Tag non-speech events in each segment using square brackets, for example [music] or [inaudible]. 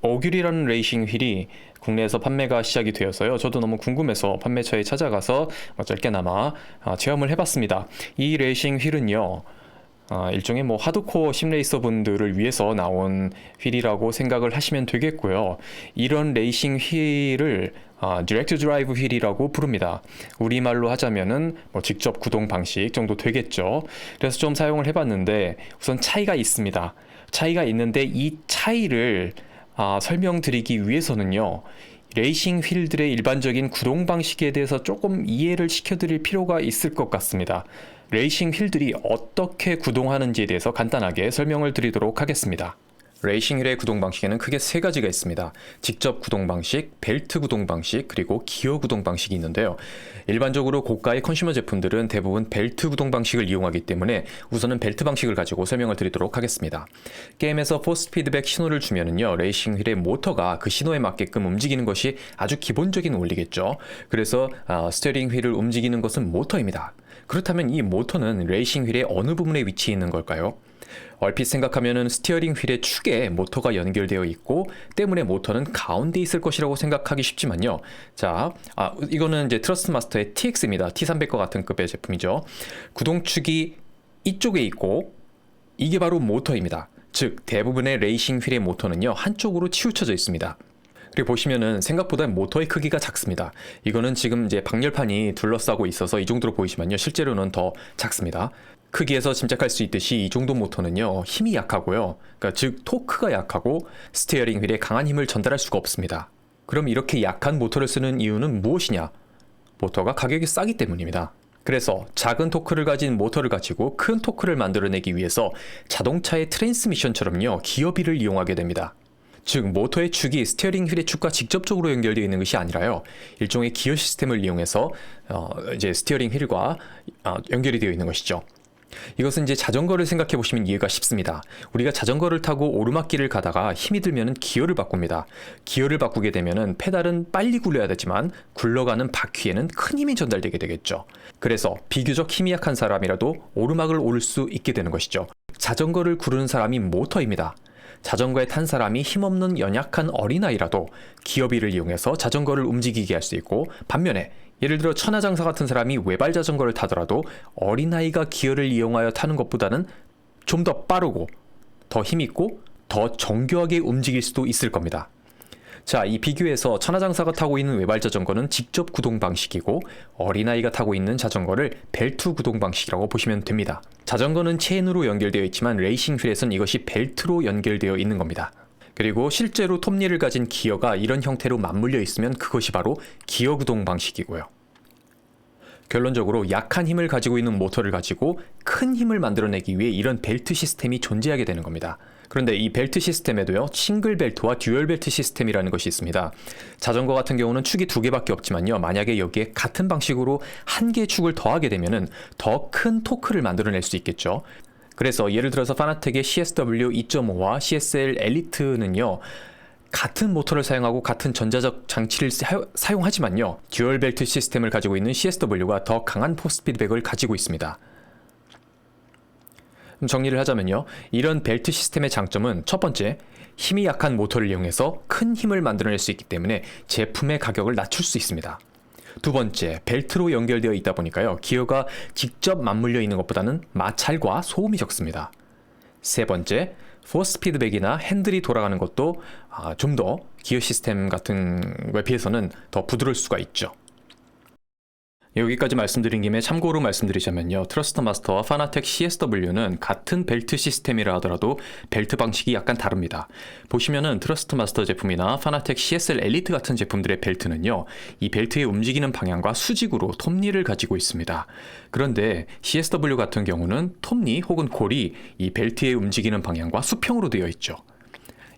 어귤이라는 레이싱 휠이 국내에서 판매가 시작이 되어서요. 저도 너무 궁금해서 판매처에 찾아가서 뭐 짧게나마 아, 체험을 해봤습니다. 이 레이싱 휠은요. 아, 일종의 뭐 하드코어 심레이서 분들을 위해서 나온 휠이라고 생각을 하시면 되겠고요. 이런 레이싱 휠을 아, 디렉트 드라이브 휠이라고 부릅니다. 우리말로 하자면은 뭐 직접 구동 방식 정도 되겠죠. 그래서 좀 사용을 해봤는데 우선 차이가 있습니다. 차이가 있는데 이 차이를 아, 설명드리기 위해서는요. 레이싱 휠들의 일반적인 구동 방식에 대해서 조금 이해를 시켜드릴 필요가 있을 것 같습니다. 레이싱 휠들이 어떻게 구동하는지에 대해서 간단하게 설명을 드리도록 하겠습니다. 레이싱 휠의 구동 방식에는 크게 세 가지가 있습니다. 직접 구동 방식, 벨트 구동 방식, 그리고 기어 구동 방식이 있는데요. 일반적으로 고가의 컨슈머 제품들은 대부분 벨트 구동 방식을 이용하기 때문에 우선은 벨트 방식을 가지고 설명을 드리도록 하겠습니다. 게임에서 포스 피드백 신호를 주면은요, 레이싱 휠의 모터가 그 신호에 맞게끔 움직이는 것이 아주 기본적인 원리겠죠. 그래서 아, 스티어링 휠을 움직이는 것은 모터입니다. 그렇다면 이 모터는 레이싱 휠의 어느 부분에 위치해 있는 걸까요? 얼핏 생각하면은 스티어링 휠의 축에 모터가 연결되어 있고 때문에 모터는 가운데 있을 것이라고 생각하기 쉽지만요. 자, 아, 이거는 이제 트러스트 마스터의 TX입니다. T300과 같은 급의 제품이죠. 구동축이 이쪽에 있고 이게 바로 모터입니다. 즉 대부분의 레이싱 휠의 모터는요 한쪽으로 치우쳐져 있습니다. 그리고 보시면은 생각보다 모터의 크기가 작습니다. 이거는 지금 이제 방열판이 둘러싸고 있어서 이 정도로 보이지만요. 실제로는 더 작습니다. 크기에서 짐작할 수 있듯이 이 정도 모터는요. 힘이 약하고요. 그러니까 즉 토크가 약하고 스티어링 휠에 강한 힘을 전달할 수가 없습니다. 그럼 이렇게 약한 모터를 쓰는 이유는 무엇이냐? 모터가 가격이 싸기 때문입니다. 그래서 작은 토크를 가진 모터를 가지고 큰 토크를 만들어내기 위해서 자동차의 트랜스미션처럼요. 기어비를 이용하게 됩니다. 즉 모터의 축이 스티어링 휠의 축과 직접적으로 연결되어 있는 것이 아니라요 일종의 기어 시스템을 이용해서 어, 이제 스티어링 휠과 어, 연결이 되어 있는 것이죠. 이것은 이제 자전거를 생각해 보시면 이해가 쉽습니다. 우리가 자전거를 타고 오르막길을 가다가 힘이 들면은 기어를 바꿉니다. 기어를 바꾸게 되면은 페달은 빨리 굴려야 되지만 굴러가는 바퀴에는 큰 힘이 전달되게 되겠죠. 그래서 비교적 힘이 약한 사람이라도 오르막을 오를 수 있게 되는 것이죠. 자전거를 구르는 사람이 모터입니다. 자전거에 탄 사람이 힘없는 연약한 어린아이라도 기어비를 이용해서 자전거를 움직이게 할 수 있고 반면에 예를 들어 천하장사 같은 사람이 외발 자전거를 타더라도 어린아이가 기어를 이용하여 타는 것보다는 좀 더 빠르고 더 힘있고 더 정교하게 움직일 수도 있을 겁니다. 자, 이 비교에서 천하장사가 타고 있는 외발 자전거는 직접 구동 방식이고 어린아이가 타고 있는 자전거를 벨트 구동 방식이라고 보시면 됩니다. 자전거는 체인으로 연결되어 있지만 레이싱 휠에선 이것이 벨트로 연결되어 있는 겁니다. 그리고 실제로 톱니를 가진 기어가 이런 형태로 맞물려 있으면 그것이 바로 기어 구동 방식이고요. 결론적으로 약한 힘을 가지고 있는 모터를 가지고 큰 힘을 만들어내기 위해 이런 벨트 시스템이 존재하게 되는 겁니다. 그런데 이 벨트 시스템에도요, 싱글 벨트와 듀얼 벨트 시스템이라는 것이 있습니다. 자전거 같은 경우는 축이 두 개밖에 없지만요, 만약에 여기에 같은 방식으로 한 개의 축을 더하게 되면은 더 큰 토크를 만들어낼 수 있겠죠. 그래서 예를 들어서 파나텍의 CSW 2.5와 CSL 엘리트는요, 같은 모터를 사용하고 같은 전자적 장치를 사, 용하지만요 듀얼 벨트 시스템을 가지고 있는 CSW가 더 강한 포스 피드백을 가지고 있습니다. 정리를 하자면요. 이런 벨트 시스템의 장점은 첫 번째, 힘이 약한 모터를 이용해서 큰 힘을 만들어낼 수 있기 때문에 제품의 가격을 낮출 수 있습니다. 두 번째, 벨트로 연결되어 있다 보니까요. 기어가 직접 맞물려 있는 것보다는 마찰과 소음이 적습니다. 세 번째, 포스 피드백이나 핸들이 돌아가는 것도 아, 좀더 기어 시스템 같은 거에 비해서는 더 부드러울 수가 있죠. 여기까지 말씀드린 김에 참고로 말씀드리자면요. 트러스터 마스터와 파나텍 CSW는 같은 벨트 시스템이라 하더라도 벨트 방식이 약간 다릅니다. 보시면은 트러스트 마스터 제품이나 파나텍 CSL 엘리트 같은 제품들의 벨트는요. 이 벨트의 움직이는 방향과 수직으로 톱니를 가지고 있습니다. 그런데 CSW 같은 경우는 톱니 혹은 골이 이 벨트의 움직이는 방향과 수평으로 되어 있죠.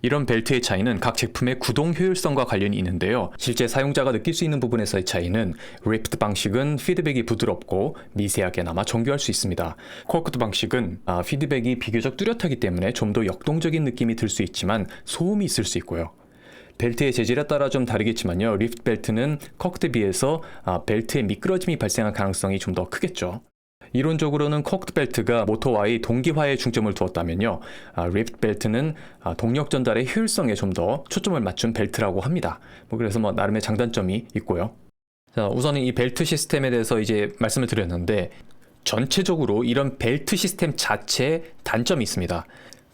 이런 벨트의 차이는 각 제품의 구동 효율성과 관련이 있는데요. 실제 사용자가 느낄 수 있는 부분에서의 차이는 리프트 방식은 피드백이 부드럽고 미세하게나마 정교할 수 있습니다. 코어크트 방식은 아, 피드백이 비교적 뚜렷하기 때문에 좀 더 역동적인 느낌이 들 수 있지만 소음이 있을 수 있고요. 벨트의 재질에 따라 좀 다르겠지만요. 리프트 벨트는 커크트에 비해서 아, 벨트에 미끄러짐이 발생할 가능성이 좀 더 크겠죠. 이론적으로는 코크드 벨트가 모터와의 동기화에 중점을 두었다면요. 아, 리프트 벨트는 아, 동력 전달의 효율성에 좀 더 초점을 맞춘 벨트라고 합니다. 뭐 그래서 뭐 나름의 장단점이 있고요. 자, 우선은 이 벨트 시스템에 대해서 이제 말씀을 드렸는데 전체적으로 이런 벨트 시스템 자체에 단점이 있습니다.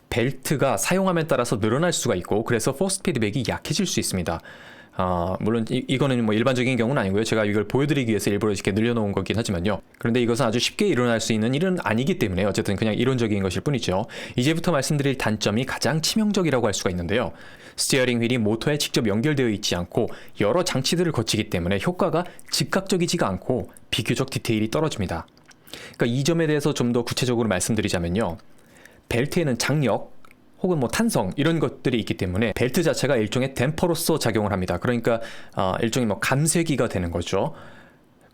벨트가 사용함에 따라서 늘어날 수가 있고 그래서 포스 피드백이 약해질 수 있습니다. 아, 물론 이, 이거는 뭐 일반적인 경우는 아니고요. 제가 이걸 보여드리기 위해서 일부러 이렇게 늘려놓은 거긴 하지만요. 그런데 이것은 아주 쉽게 일어날 수 있는 일은 아니기 때문에 어쨌든 그냥 이론적인 것일 뿐이죠. 이제부터 말씀드릴 단점이 가장 치명적이라고 할 수가 있는데요. 스티어링 휠이 모터에 직접 연결되어 있지 않고 여러 장치들을 거치기 때문에 효과가 즉각적이지가 않고 비교적 디테일이 떨어집니다. 그러니까 이 점에 대해서 좀 더 구체적으로 말씀드리자면요. 벨트에는 장력 혹은 뭐 탄성 이런 것들이 있기 때문에 벨트 자체가 일종의 댐퍼로서 작용을 합니다. 그러니까 어, 일종의 뭐 감쇄기가 되는 거죠.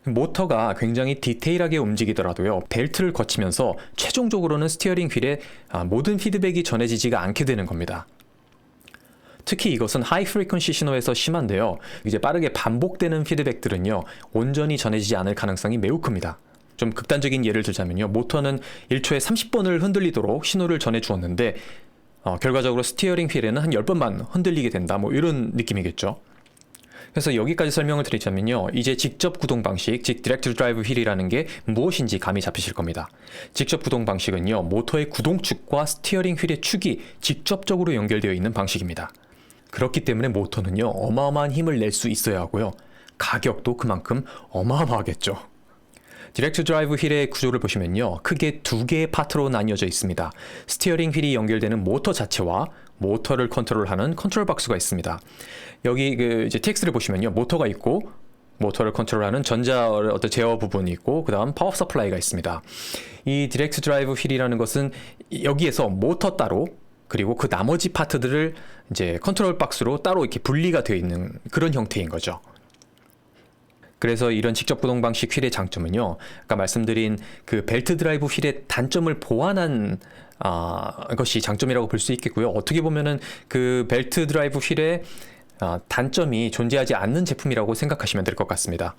모터가 굉장히 디테일하게 움직이더라도요 벨트를 거치면서 최종적으로는 스티어링 휠에 아, 모든 피드백이 전해지지가 않게 되는 겁니다. 특히 이것은 하이 프리퀀시 신호에서 심한데요. 이제 빠르게 반복되는 피드백들은요 온전히 전해지지 않을 가능성이 매우 큽니다. 좀 극단적인 예를 들자면요 모터는 1초에 30번을 흔들리도록 신호를 전해 주었는데 어, 결과적으로 스티어링 휠에는 한 10번만 흔들리게 된다. 뭐 이런 느낌이겠죠. 그래서 여기까지 설명을 드리자면요. 이제 직접 구동 방식, 즉 디렉트 드라이브 휠이라는 게 무엇인지 감이 잡히실 겁니다. 직접 구동 방식은요. 모터의 구동축과 스티어링 휠의 축이 직접적으로 연결되어 있는 방식입니다. 그렇기 때문에 모터는요. 어마어마한 힘을 낼 수 있어야 하고요. 가격도 그만큼 어마어마하겠죠. 디렉트 드라이브 휠의 구조를 보시면요. 크게 두 개의 파트로 나뉘어져 있습니다. 스티어링 휠이 연결되는 모터 자체와 모터를 컨트롤하는 컨트롤 박스가 있습니다. 여기 그 이제 텍스트를 보시면요. 모터가 있고 모터를 컨트롤하는 전자 어떤 제어 부분이 있고 그다음 파워 서플라이가 있습니다. 이 디렉트 드라이브 휠이라는 것은 여기에서 모터 따로 그리고 그 나머지 파트들을 이제 컨트롤 박스로 따로 이렇게 분리가 되어 있는 그런 형태인 거죠. 그래서 이런 직접 구동 방식 휠의 장점은요. 아까 말씀드린 그 벨트 드라이브 휠의 단점을 보완한 아, 것이 장점이라고 볼 수 있겠고요. 어떻게 보면은 그 벨트 드라이브 휠의 아, 단점이 존재하지 않는 제품이라고 생각하시면 될 것 같습니다.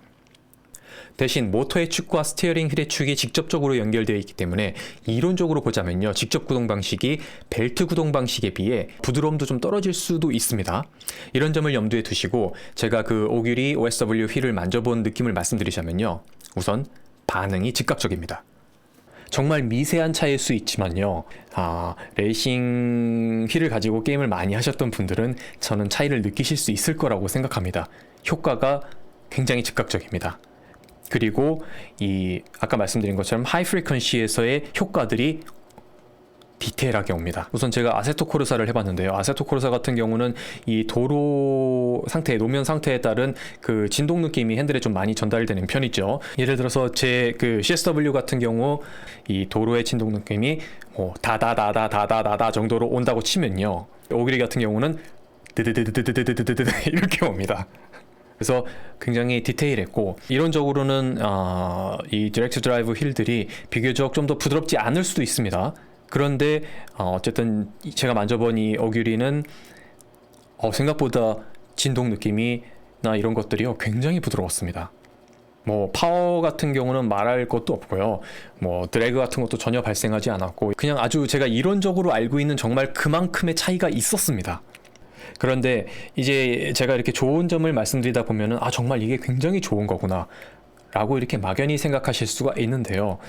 대신 모터의 축과 스티어링 휠의 축이 직접적으로 연결되어 있기 때문에 이론적으로 보자면요. 직접 구동 방식이 벨트 구동 방식에 비해 부드러움도 좀 떨어질 수도 있습니다. 이런 점을 염두에 두시고 제가 그 오규리 OSW 휠을 만져본 느낌을 말씀드리자면요. 우선 반응이 즉각적입니다. 정말 미세한 차이일 수 있지만요. 아, 레이싱 휠을 가지고 게임을 많이 하셨던 분들은 저는 차이를 느끼실 수 있을 거라고 생각합니다. 효과가 굉장히 즉각적입니다. 그리고 이 아까 말씀드린 것처럼 하이 프리퀀시에서의 효과들이 디테일하게 옵니다. 우선 제가 아세토 코르사를 해봤는데요. 아세토 코르사 같은 경우는 이 도로 상태, 노면 상태에 따른 그 진동 느낌이 핸들에 좀 많이 전달되는 편이죠. 예를 들어서 제 그 CSW 같은 경우 이 도로의 진동 느낌이 뭐 다다다다다다다다 정도로 온다고 치면요. 오그리 같은 경우는 드드드드드드드드드 이렇게 옵니다. 그래서 굉장히 디테일했고 이론적으로는 어, 이 디렉트 드라이브 휠들이 비교적 좀 더 부드럽지 않을 수도 있습니다. 그런데 어, 어쨌든 제가 만져본 이 어규리는 어, 생각보다 진동 느낌이 나 이런 것들이요 굉장히 부드러웠습니다. 뭐 파워 같은 경우는 말할 것도 없고요. 뭐 드래그 같은 것도 전혀 발생하지 않았고 그냥 아주 제가 이론적으로 알고 있는 정말 그만큼의 차이가 있었습니다. 그런데 이제 제가 이렇게 좋은 점을 말씀드리다 보면은 아 정말 이게 굉장히 좋은 거구나 라고 이렇게 막연히 생각하실 수가 있는데요.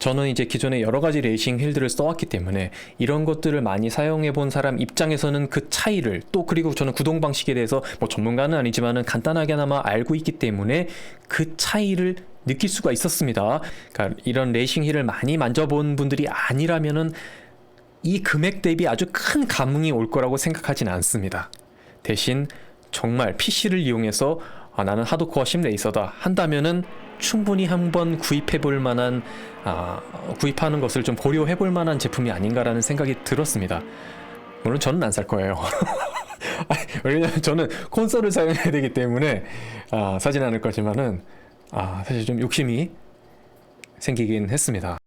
저는 이제 기존에 여러 가지 레이싱 힐들을 써왔기 때문에 이런 것들을 많이 사용해 본 사람 입장에서는 그 차이를 또 그리고 저는 구동 방식에 대해서 뭐 전문가는 아니지만은 간단하게나마 알고 있기 때문에 그 차이를 느낄 수가 있었습니다. 그러니까 이런 레이싱 힐을 많이 만져본 분들이 아니라면은 이 금액 대비 아주 큰 감흥이 올 거라고 생각하진 않습니다. 대신 정말 PC를 이용해서 아, 나는 하드코어 심레이서다 한다면은 충분히 한번 구입해 볼 만한 아, 구입하는 것을 좀 고려해 볼 만한 제품이 아닌가라는 생각이 들었습니다. 물론 저는 안 살 거예요. [laughs] 왜냐면 저는 콘솔을 사용해야 되기 때문에 아, 사진 않을 거지만은 아, 사실 좀 욕심이 생기긴 했습니다.